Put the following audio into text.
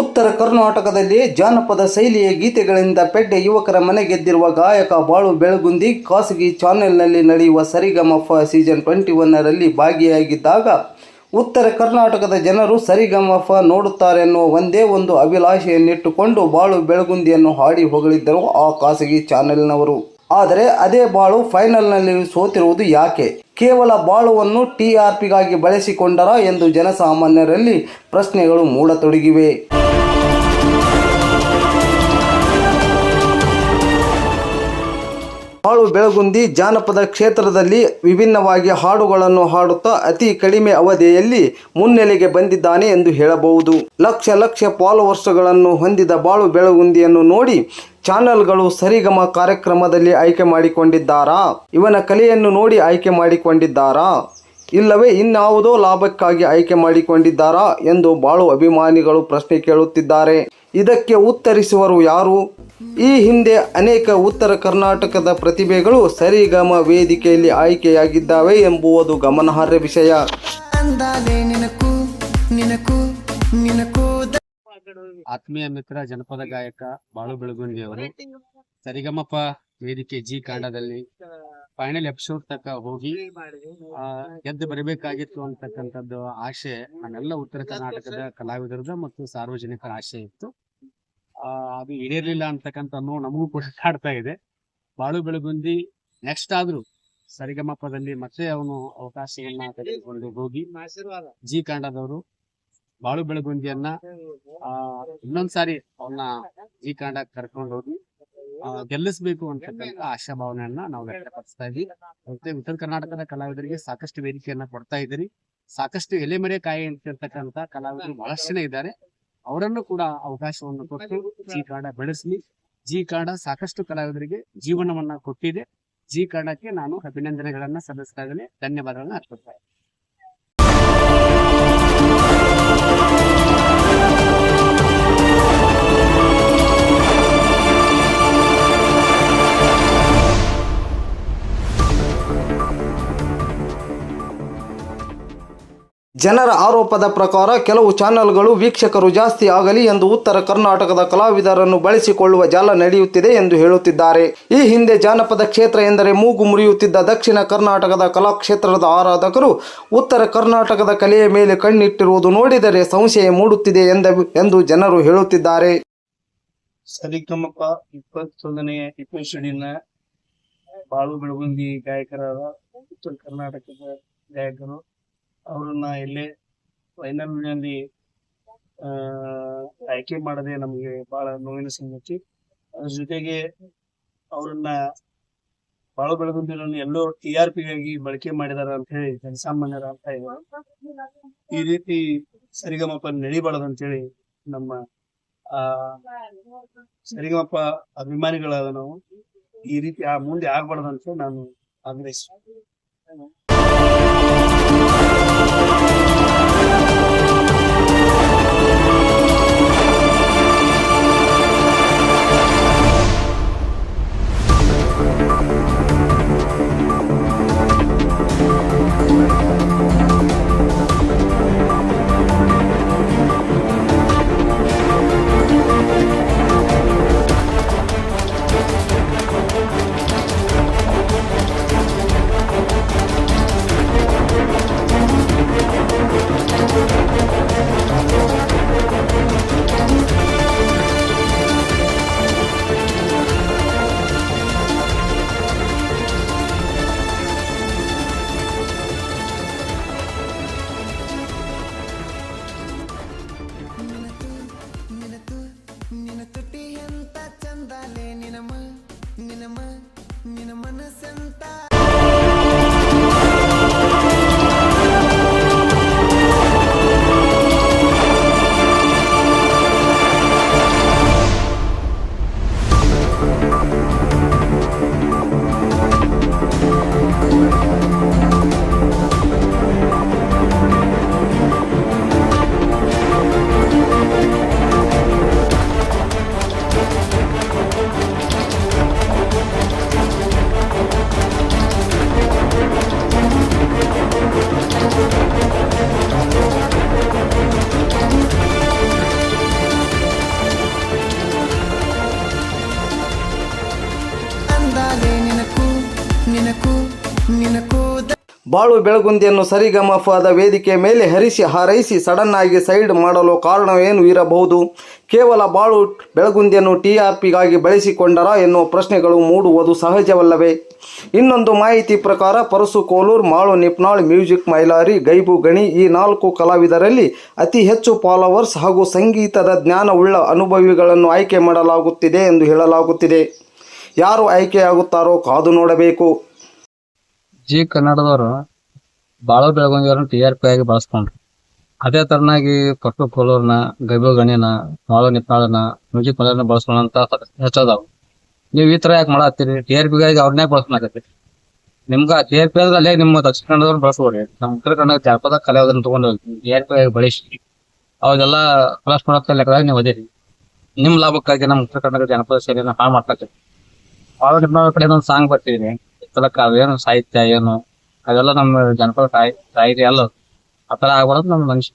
ಉತ್ತರ ಕರ್ನಾಟಕದಲ್ಲಿ ಜಾನಪದ ಶೈಲಿಯ ಗೀತೆಗಳಿಂದ ಪೆಡ್ಡೆ ಯುವಕರ ಮನೆ ಗೆದ್ದಿರುವ ಗಾಯಕ ಬಾಳು ಬೆಳಗುಂದಿ ಖಾಸಗಿ ಚಾನೆಲ್ನಲ್ಲಿ ನಡೆಯುವ ಸರಿಗಮಫ ಸೀಸನ್ ಟ್ವೆಂಟಿ ಒನ್ನರಲ್ಲಿ ಭಾಗಿಯಾಗಿದ್ದಾಗ ಉತ್ತರ ಕರ್ನಾಟಕದ ಜನರು ಸರಿಗಮಫ ನೋಡುತ್ತಾರೆನ್ನುವ ಒಂದೇ ಒಂದು ಅಭಿಲಾಷೆಯನ್ನಿಟ್ಟುಕೊಂಡು ಬಾಳು ಬೆಳಗುಂದಿಯನ್ನು ಹಾಡಿ ಹೊಗಳಿದ್ದರು ಆ ಖಾಸಗಿ ಚಾನೆಲ್ನವರು. ಆದರೆ ಅದೇ ಬಾಳು ಫೈನಲ್ನಲ್ಲಿ ಸೋತಿರುವುದು ಯಾಕೆ? ಕೇವಲ ಬಾಳುವನ್ನು ಟಿ ಆರ್ ಪಿಗಾಗಿ ಬಳಸಿಕೊಂಡರ ಎಂದು ಜನಸಾಮಾನ್ಯರಲ್ಲಿ ಪ್ರಶ್ನೆಗಳು ಮೂಡತೊಡಗಿವೆ. ಬಾಳು ಬೆಳಗುಂದಿ ಜಾನಪದ ಕ್ಷೇತ್ರದಲ್ಲಿ ವಿಭಿನ್ನವಾಗಿ ಹಾಡುಗಳನ್ನು ಹಾಡುತ್ತಾ ಅತಿ ಕಡಿಮೆ ಅವಧಿಯಲ್ಲಿ ಮುನ್ನೆಲೆಗೆ ಬಂದಿದ್ದಾನೆ ಎಂದು ಹೇಳಬಹುದು. ಲಕ್ಷ ಲಕ್ಷ ಫಾಲೋವರ್ಸ್ಗಳನ್ನು ಹೊಂದಿದ ಬಾಳು ಬೆಳಗುಂದಿಯನ್ನು ನೋಡಿ ಚಾನೆಲ್ಗಳು ಸರಿಗಮ ಕಾರ್ಯಕ್ರಮದಲ್ಲಿ ಆಯ್ಕೆ ಮಾಡಿಕೊಂಡಿದ್ದಾರಾ? ಇವನ ಕಲೆಯನ್ನು ನೋಡಿ ಆಯ್ಕೆ ಮಾಡಿಕೊಂಡಿದ್ದಾರಾ? ಇಲ್ಲವೇ ಇನ್ಯಾವುದೋ ಲಾಭಕ್ಕಾಗಿ ಆಯ್ಕೆ ಮಾಡಿಕೊಂಡಿದ್ದಾರಾ ಎಂದು ಬಾಳು ಅಭಿಮಾನಿಗಳು ಪ್ರಶ್ನೆ ಕೇಳುತ್ತಿದ್ದಾರೆ. ಇದಕ್ಕೆ ಉತ್ತರಿಸುವರು ಯಾರು? ಈ ಹಿಂದೆ ಅನೇಕ ಉತ್ತರ ಕರ್ನಾಟಕದ ಪ್ರತಿಭೆಗಳು ಸರಿಗಮ ವೇದಿಕೆಯಲ್ಲಿ ಆಯ್ಕೆಯಾಗಿದ್ದಾವೆ ಎಂಬುವುದು ಗಮನಾರ್ಹ ವಿಷಯ. ಆತ್ಮೀಯ ಮಿತ್ರ ಜನಪದ ಗಾಯಕ ಬಾಳು ಬೆಳಗುಂದಿ ಅವರು ಸರಿಗಮಪ ವೇದಿಕೆ ಜಿ ಕಾಂಡದಲ್ಲಿ ಫೈನಲ್ ಎಪಿಸೋಡ್ ತಕ್ಕ ಹೋಗಿ ಗೆದ್ದು ಬರಬೇಕಾಗಿತ್ತು ಅಂತಕ್ಕಂಥದ್ದು ಆಶೆ ನಮ್ಮೆಲ್ಲ ಉತ್ತರ ಕರ್ನಾಟಕದ ಕಲಾವಿದರದ ಮತ್ತು ಸಾರ್ವಜನಿಕರ ಆಶೆ ಇತ್ತು. ಆ, ಅದು ಈಡೇರ್ಲಿಲ್ಲ ಅಂತಕ್ಕಂಥ ನೋವು ನಮಗೂ ಕೂಡ ಕಾಡ್ತಾ ಇದೆ. ಬಾಳು ಬೆಳಗುಂದಿ ನೆಕ್ಸ್ಟ್ ಆದ್ರೂ ಸರಿಗಮಪದಲ್ಲಿ ಮತ್ತೆ ಅವನು ಅವಕಾಶವನ್ನ ತೆಗೆದುಕೊಂಡು ಹೋಗಿ ಜಿ ಕಾಂಡದವರು ಬಾಳು ಬೆಳಗುಂಜಿಯನ್ನ ಇನ್ನೊಂದ್ಸಾರಿ ಅವನ್ನ ಈ ಕಾಂಡ ಕರ್ಕೊಂಡು ಹೋಗಿ ಗೆಲ್ಲಿಸ್ಬೇಕು ಅಂತಕ್ಕಂಥ ಆಶಾಭಾವನೆಯನ್ನ ನಾವು ವ್ಯಕ್ತಪಡಿಸ್ತಾ ಇದ್ವಿ. ಉತ್ತರ ಕರ್ನಾಟಕದ ಕಲಾವಿದರಿಗೆ ಸಾಕಷ್ಟು ವೇದಿಕೆಯನ್ನ ಕೊಡ್ತಾ ಇದ್ದೀರಿ. ಸಾಕಷ್ಟು ಎಲೆಮರೆ ಕಾಯಿ ಅಂತಿರ್ತಕ್ಕಂಥ ಕಲಾವಿದರು ಬಹಳಷ್ಟು ಜನ ಇದ್ದಾರೆ. ಅವರನ್ನು ಕೂಡ ಅವಕಾಶವನ್ನು ಕೊಟ್ಟು ಜಿ ಕಾಂಡ ಬೆಳೆಸಲಿ. ಜಿ ಕಾಂಡ ಸಾಕಷ್ಟು ಕಲಾವಿದರಿಗೆ ಜೀವನವನ್ನ ಕೊಟ್ಟಿದೆ. ಜಿ ಕಾಂಡಕ್ಕೆ ನಾನು ಅಭಿನಂದನೆಗಳನ್ನ ಸಲ್ಲಿಸ್ತಾ ಇದ್ದೇನೆ. ಧನ್ಯವಾದಗಳನ್ನ ಅರ್ಪಿಸ್ತಾ ಇದ್ದೀನಿ. ಜನರ ಆರೋಪದ ಪ್ರಕಾರ ಕೆಲವು ಚಾನೆಲ್ಗಳು ವೀಕ್ಷಕರು ಜಾಸ್ತಿ ಆಗಲಿ ಎಂದು ಉತ್ತರ ಕರ್ನಾಟಕದ ಕಲಾವಿದರನ್ನು ಬಳಸಿಕೊಳ್ಳುವ ಜಾಲ ನಡೆಯುತ್ತಿದೆ ಎಂದು ಹೇಳುತ್ತಿದ್ದಾರೆ. ಈ ಹಿಂದೆ ಜಾನಪದ ಕ್ಷೇತ್ರ ಎಂದರೆ ಮೂಗು ಮುರಿಯುತ್ತಿದ್ದ ದಕ್ಷಿಣ ಕರ್ನಾಟಕದ ಕಲಾಕ್ಷೇತ್ರದ ಆರಾಧಕರು ಉತ್ತರ ಕರ್ನಾಟಕದ ಕಲೆಯ ಮೇಲೆ ಕಣ್ಣಿಟ್ಟಿರುವುದು ನೋಡಿದರೆ ಸಂಶಯ ಮೂಡುತ್ತಿದೆ ಎಂದ, ಎಂದು ಜನರು ಹೇಳುತ್ತಿದ್ದಾರೆ. ಇಪ್ಪತ್ತೊಂದನೆಯ ಬಾಳು ಬೆಳಗುಂದಿ ಗಾಯಕರಾದ ಉತ್ತರ ಕರ್ನಾಟಕದ ಗಾಯಕರು ಅವರನ್ನ ಇಲ್ಲೇ ಫೈನಲ್ನಲ್ಲಿ ಆ, ಆಯ್ಕೆ ಮಾಡದೆ ನಮಗೆ ಬಹಳ ನೋವಿನ ಸಂಗತಿ. ಅದ್ರ ಜೊತೆಗೆ ಅವರನ್ನ ಬಹಳ ಬೆಳಗುಂದಿರನ್ನು ಎಲ್ಲೋ ಟಿ ಆರ್ ಪಿಗಾಗಿ ಬಳಕೆ ಮಾಡಿದಾರ ಅಂತ ಹೇಳಿ ಜನಸಾಮಾನ್ಯರ ಅಂತ ಈ ರೀತಿ ಸರಿಗಮಪ ನಡಿಬಾರದು ಅಂತ ಹೇಳಿ ನಮ್ಮ ಆ ಸರಿಗಮಪ ಅಭಿಮಾನಿಗಳಾದ ನಾವು ಈ ರೀತಿ ಆ ಮುಂದೆ ಆಗ್ಬಾರ್ದು ಅಂತ ನಾನು ಆಗ್ರಹಿಸ್ತೀನಿ. ಬಾಳು ಬೆಳಗುಂದಿಯನ್ನು ಸರಿಗಮಫಾದ ವೇದಿಕೆ ಮೇಲೆ ಹರಿಸಿ ಹಾರೈಸಿ ಸಡನ್ ಆಗಿ ಸೈಡ್ ಮಾಡಲು ಕಾರಣವೇನು ಇರಬಹುದು? ಕೇವಲ ಬಾಳು ಬೆಳಗುಂದಿಯನ್ನು ಟಿ ಆರ್ ಪಿಗಾಗಿ ಬಳಸಿಕೊಂಡರ ಎನ್ನುವ ಪ್ರಶ್ನೆಗಳು ಮೂಡುವುದು ಸಹಜವಲ್ಲವೇ? ಇನ್ನೊಂದು ಮಾಹಿತಿ ಪ್ರಕಾರ ಪರಸು ಕೋಲೂರ್, ಮಾಳು ನಿಪ್ನಾಳ್, ಮ್ಯೂಸಿಕ್ ಮೈಲಾರಿ, ಗೈಬು ಗಣಿ ಈ ನಾಲ್ಕು ಕಲಾವಿದರಲ್ಲಿ ಅತಿ ಹೆಚ್ಚು ಫಾಲೋವರ್ಸ್ ಹಾಗೂ ಸಂಗೀತದ ಜ್ಞಾನವುಳ್ಳ ಅನುಭವಿಗಳನ್ನು ಆಯ್ಕೆ ಮಾಡಲಾಗುತ್ತಿದೆ ಎಂದು ಹೇಳಲಾಗುತ್ತಿದೆ. ಯಾರು ಆಯ್ಕೆಯಾಗುತ್ತಾರೋ ಕಾದು ನೋಡಬೇಕು. ಜಿ ಕನ್ನಡದವರು ಬಾಳ ಬೆಳಗೊಂದಿಯವ್ರನ್ನ ಟಿ ಆರ್ ಪಿ ಆಗಿ ಬಳಸ್ಕೊಂಡ್ರು. ಅದೇ ತರನಾಗಿ ಪಟ್ಟು ಕೋಲೂರ್ನ ಗೈಬು ಗಣಿನ ಮಾಳು ನಿಪ್ನಾಳನ ಮ್ಯೂಸಿಕ್ ಮಲರ್ನ ಬಳಸ್ಕೊಳ್ಳೋಂತ ಹೆಚ್ಚದಾವ. ನೀವು ಈ ತರ ಯಾಕೆ ಮಾಡತ್ತೀರಿ? ಟಿ ಆರ್ ಪಿಗಾಗಿ ಅವ್ರನ್ನೇ ಬಳಸ್ಕೊಳಕತ್ತೀರಿ ನಿಮ್ಗ ಟಿ ಆರ್ ಪಿ ಅಂದ್ರೆ ಅಲ್ಲೇ ನಿಮ್ಮ ದಕ್ಷಿಣ ಕನ್ನಡದವ್ರು ಬಳಸ್ಕೊಡ್ರಿ ನಮ್ಮ ಉತ್ತರ ಕನ್ನಡ ಜಾನಪದ ಕಲೆ ಅದನ್ನ ತಗೊಂಡು ಟಿ ಆರ್ ಪಿ ಆಗಿ ಬಳಸಿ ಅವಾಗೆಲ್ಲ ಪ್ಲಸ್ ಮಾಡತ್ತ ಲೆಕ್ಕದಾಗ ನೀವು ಅದೇರಿ ನಿಮ್ಮ ಲಾಭಕ್ಕಾಗಿ ನಮ್ಮ ಉತ್ತರ ಕನ್ನಡ ಜನಪದ ಶೈಲಿನ ಹಾಳು ಮಾಡ್ಲಾಕತ್ತೀರಿ. ಅವ್ರ ನಿಮ್ಮ ಕಡೆ ಒಂದು ಸಾಂಗ್ ಬರ್ತಿದ್ರಿ ಅವೇನು ಸಾಹಿತ್ಯ ಏನು ಅದೆಲ್ಲ ನಮ್ಮ ಜನಪದ ಸಾಹಿ ಸಾಹಿತ್ಯ ಅಲ್ಲ. ಆ ತರ ಆಗ್ಬಾರ್ದು ನಮ್ಮ ಮನುಷ್ಯ.